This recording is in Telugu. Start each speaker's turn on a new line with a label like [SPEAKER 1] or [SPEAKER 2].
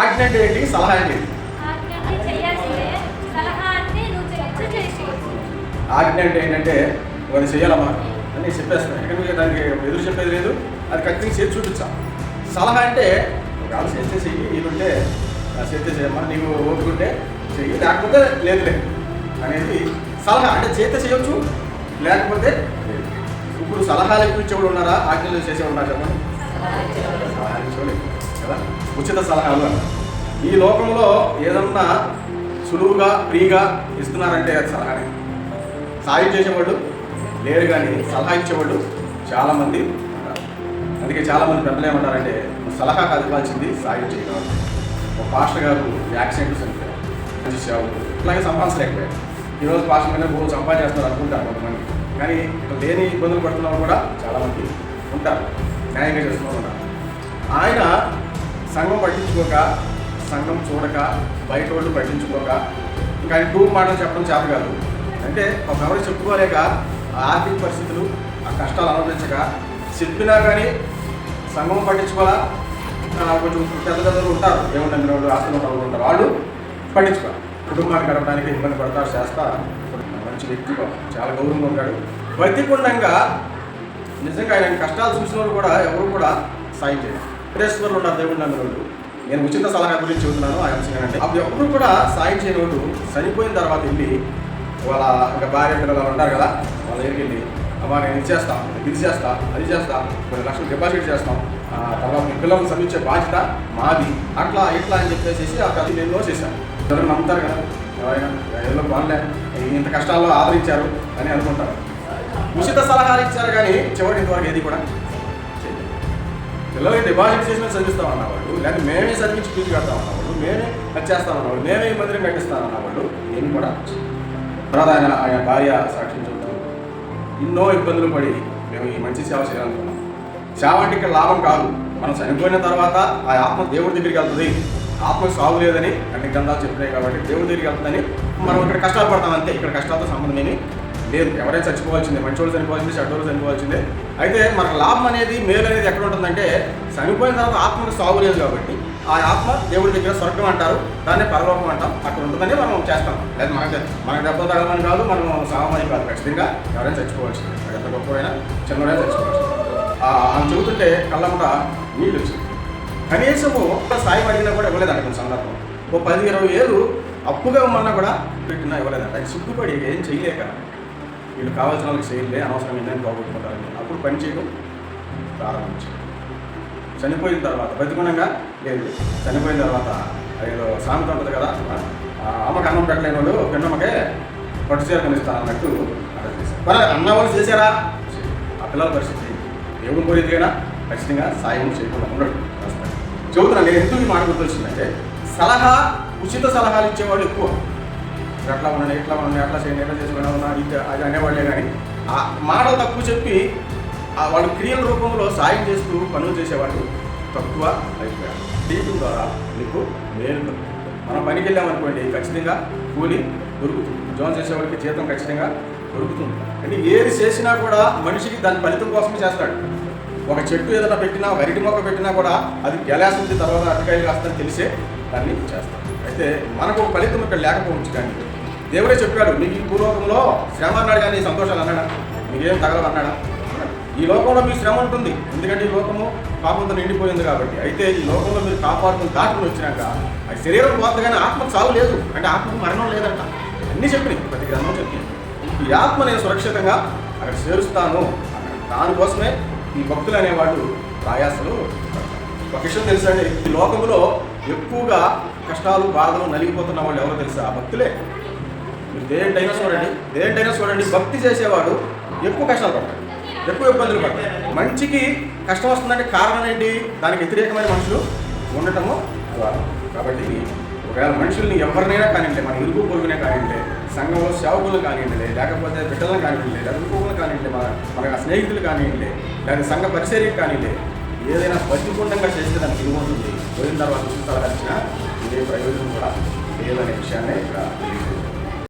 [SPEAKER 1] ఆజ్ఞ అంటే ఏంటి సలహా అంటే ఏంటి
[SPEAKER 2] ఆజ్ఞ అంటే
[SPEAKER 1] ఏంటంటే వాడు చేయాలమ్మా అని చెప్పేస్తాను ఎందుకంటే దానికి ఎదురు చెప్పేది లేదు. అది ఖచ్చితంగా చేసి చూపించాం. సలహా అంటే ఒకవేళ చేస్తే చెయ్యి ఈయనుంటే చేస్తే చేయమ్మా. నీవు ఓపుకుంటే చెయ్యి లేకపోతే లేదు లేదు అనేది సలహా. అంటే చేస్తే చేయొచ్చు లేకపోతే. ఇప్పుడు సలహాలు ఇచ్చేవాడు ఉన్నారా? ఆజ్ఞలు చేసేవాడు ఉన్నారా చెప్పండి. ఉచిత సలహాలు. ఈ లోకంలో ఏదన్నా సులువుగా ఫ్రీగా ఇస్తున్నారంటే అది సలహానే. సాయం చేసేవాళ్ళు లేరు కానీ సలహా ఇచ్చేవాళ్ళు చాలామంది అందుకే చాలామంది పెద్దలు ఏమంటారంటే సలహా కాదు సాయం చేయడం. ఒక పాస్టర్ గారు యాక్సిడెంట్ చనిపోయారు మంచి సేవలు ఇట్లాగే సంపాదించలేకపోయారు. ఈరోజు పాస్టర్ మీద రోజు సంపాదిస్తున్నారు అనుకుంటారు కొంతమంది. కానీ లేని ఇబ్బందులు పడుతున్న వాళ్ళు కూడా చాలామంది ఉంటారు. న్యాయంగా చేస్తున్న ఉంటారు ఆయన సంఘం పట్టించుకోక సంఘం చూడక బయట వాళ్ళు పట్టించుకోక ఇంకా ఆయన టూర్ మాటలు చెప్పడం చేత కాదు. అంటే ఒకవరు చెప్పుకోలేక ఆ ఆర్థిక పరిస్థితులు ఆ కష్టాలు అనుభవించక చెప్పినా కానీ సంఘం పట్టించుకోవాలా? కొంచెం పెద్ద పెద్దలు ఉంటారు. ఏమన్నా వాళ్ళు ఆస్తులు ఉన్న వాళ్ళు ఉంటారు. వాళ్ళు పట్టించుకోవాలి. కుటుంబాన్ని గడపడానికి ఇబ్బంది పడతారు చేస్తా. మంచి వ్యక్తి చాలా గౌరవంగా ఉంటాడు. బతికుండంగా నిజంగా ఆయన కష్టాలు చూసిన వాళ్ళు కూడా ఎవరు కూడా సాయం చేయాలి వెంకటేశ్వర్లు ఉన్నారు దేవుడు నన్ను నేను ఉచిత సలహా గురించి చెబుతున్నాను ఆయన అంటే అప్పుడు ఎవరు కూడా సాయం చేయని వాళ్ళు చనిపోయిన తర్వాత వెళ్ళి వాళ్ళ ఇంకా భార్య పిల్లలు ఉంటారు కదా వాళ్ళ దగ్గరికి వెళ్ళి అమ్మా నేను ఇది చేస్తా ఇది చేస్తా అది చేస్తా కొన్ని లక్షలు డిపాజిట్ చేస్తాం ఆ, తర్వాత మీ పిల్లల్ని చదివించే బాధ్యత మాది అట్లా ఇట్లా అని చెప్పేసి ఆ కథ నేను చేశాను ఎవరైనా నమ్ముతారు కదా ఎవరైనా ఏదో బాగులే ఇంత కష్టాల్లో ఆదరించారు అని అనుకుంటారు. ఉచిత సలహాలు ఇచ్చారు కానీ చివరికి ఇంతవరకు ఏది కూడా పిల్లలకి డిపాజిట్ చేసిన చదివిస్తాం అన్నవాళ్ళు లేకపోతే మేమే చదివించి ఫీజు కడతాం అన్నవాళ్ళు మేమే అది చేస్తాం అన్నవాళ్ళు మేమే ఈ మందిరం కట్టిస్తాం అన్నవాళ్ళు నేను కూడా తర్వాత ఆయన ఆయన భార్య సాక్ష్యం చెబుతాం ఎన్నో ఇబ్బందులు పడి మేము ఈ మంచి సేవ చేయాలనుకున్నాం. సేవ అంటే ఇక్కడ లాభం కాదు. మనం చనిపోయిన తర్వాత ఆ ఆత్మ దేవుడి దగ్గరికి వెళ్తుంది. ఆత్మ సాగు లేదని అన్ని గ్రంథాలు చెప్పినాయి కాబట్టి దేవుడి దగ్గరికి వెళ్తుందని మనం ఇక్కడ కష్టాలు పడతాం అంతే. ఇక్కడ కష్టాలతో సంబంధమేమి లేదు ఎవరైనా చచ్చిపోవాల్సిందే మంచి వాళ్ళు చనిపోవాల్సిందే చెడ్డోళ్ళు చనిపోవాల్సిందే. అయితే మనకు లాభం అనేది మేలు అనేది ఎక్కడ ఉంటుందంటే చనిపోయిన తర్వాత ఆత్మకు సాగు లేదు కాబట్టి ఆ ఆత్మ దేవుడి దగ్గర స్వర్గం అంటారు దాన్ని పరలోకం అంటాం. అక్కడ ఉంటుందని మనం చేస్తాం. లేదు మనకి మనకు దెబ్బ తగలమని కాదు మనం సామాన్యం కాదు. ఖచ్చితంగా ఎవరైనా చచ్చిపోవాల్సిందే ఎంత గొప్పైనా చిన్నవైనా చచ్చిపోవాల్సిందే అని ఆమె చెబుతుంటే కళ్ళమ్మట నీళ్ళు వచ్చింది కనీసము ఒక్క సాయం అడిగినా కూడా ఇవ్వలేదు కొన్ని సందర్భం. ఓ పది ఇరవై ఏళ్ళు అప్పుగా ఉన్నా కూడా పెట్టినా ఇవ్వలేదంట. ఆయన సిగ్గుపడి ఏం చేయలేక. వీళ్ళు కావాల్సిన వాళ్ళకి చేయలే అనవసరం ఏంటని పోగొట్టుకుంటారని అప్పుడు పని చేయడం ప్రారంభించారు. చనిపోయిన తర్వాత బతికునంగా లేదు. చనిపోయిన తర్వాత ఏదో సామెత ఉంటుంది కదా ఆ, అమ్మకి అన్నం పెట్టలేని వాళ్ళు పిన్నమ్మకే పట్టు చీర కొనిస్తాను అన్నట్టు అలా చేశారు. మరి అన్న వాళ్ళు చేశారా? ఆ పిల్లల పరిస్థితి దేవుడు కోరికైనా ఖచ్చితంగా సాయం చేయకుండా ఉండడు. చెబుతున్నాను నేను ఎందుకు ఈ మాట గుర్తొచ్చిందంటే సలహా ఉచిత సలహాలు ఇచ్చేవాళ్ళు ఎక్కువ. ఎట్లా ఉండండి ఎట్లా ఉండండి ఎట్లా చేయండి ఎట్లా చేసుకున్నా ఉన్నా ఇది అది అనేవాళ్ళే కానీ ఆ మాటలు తక్కువ చెప్పి ఆ వాళ్ళు క్రియల రూపంలో సాయం చేస్తూ పనులు చేసేవాళ్ళు తక్కువ అయిపోయారు. దీపం ద్వారా మీకు మేలు మనం పనికి వెళ్ళామనుకోండి ఖచ్చితంగా కూలి దొరుకుతుంది. జోన్ చేసేవాడికి జీతం ఖచ్చితంగా దొరుకుతుంది. అంటే ఏది చేసినా కూడా మనిషికి దాని ఫలితం కోసమే చేస్తాడు. ఒక చెట్టు ఏదైనా పెట్టినా ఒక అరటి మొక్క పెట్టినా కూడా అది గెలాసింది తర్వాత అరటికాయలు కాస్తుందని తెలిసే దాన్ని చేస్తాం అయితే మనకు ఒక ఫలితం ఇక్కడ లేకపోవచ్చు కానీ దేవుడే చెప్పాడు మీకు ఈ పూర్వకంలో శ్రమ అన్నాడు కానీ సంతోషాలు అన్నాడా? మీకేం తగలవు అన్నాడా? ఈ లోకంలో మీ శ్రమ ఉంటుంది. ఎందుకంటే ఈ లోకము పాపంతో నిండిపోయింది కాబట్టి. అయితే ఈ లోకంలో మీరు కాపాడుకుని దాటుకుని వచ్చినాక ఆ శరీరం పోతుంది కానీ ఆత్మకు చాలు లేదు. అంటే ఆత్మకు మరణం లేదంట. అన్నీ చెప్పినాయి. ప్రతి గ్రంథం చెప్పింది ఈ ఆత్మ నేను సురక్షితంగా అక్కడ చేరుస్తాను. దానికోసమే ఈ భక్తులు అనేవాళ్ళు ప్రయాసలు ఒక విషయం తెలుసండి. ఈ లోకంలో ఎక్కువగా కష్టాలు బాధలు నలిగిపోతున్న వాళ్ళు ఎవరో తెలుసా? ఆ భక్తులే. మీరు దేంటైనా చూడండి దేంటైనా చూడండి భక్తి చేసేవాడు ఎక్కువ కష్టాలు పడతాడు. ఎక్కువ ఇబ్బందులు పడతాయి మంచికి కష్టం వస్తుందంటే కారణం ఏంటి? దానికి వ్యతిరేకమైన మనుషులు ఉండటము ద్వారా. కాబట్టి ఒకవేళ మనుషుల్ని ఎవరినైనా కానివ్వండి మన ఇరుగు పొరుగునే కానివ్వండి సంఘంలో సేవకులు కానివ్వండి లేకపోతే బిడ్డలను కానివ్వండి లేదా ఇంకొకరు కానివ్వండి మన మన స్నేహితులు కానివ్వండి లేదా సంఘ పరిచర్యకు కానివ్వండి ఏదైనా బతికుండంగా చేస్తే దానికి విలువ ఉంటుంది పోయిన తర్వాత చూసి వచ్చినా ఏ ప్రయోజనం కూడా లేదనే విషయాన్ని ఇక్కడ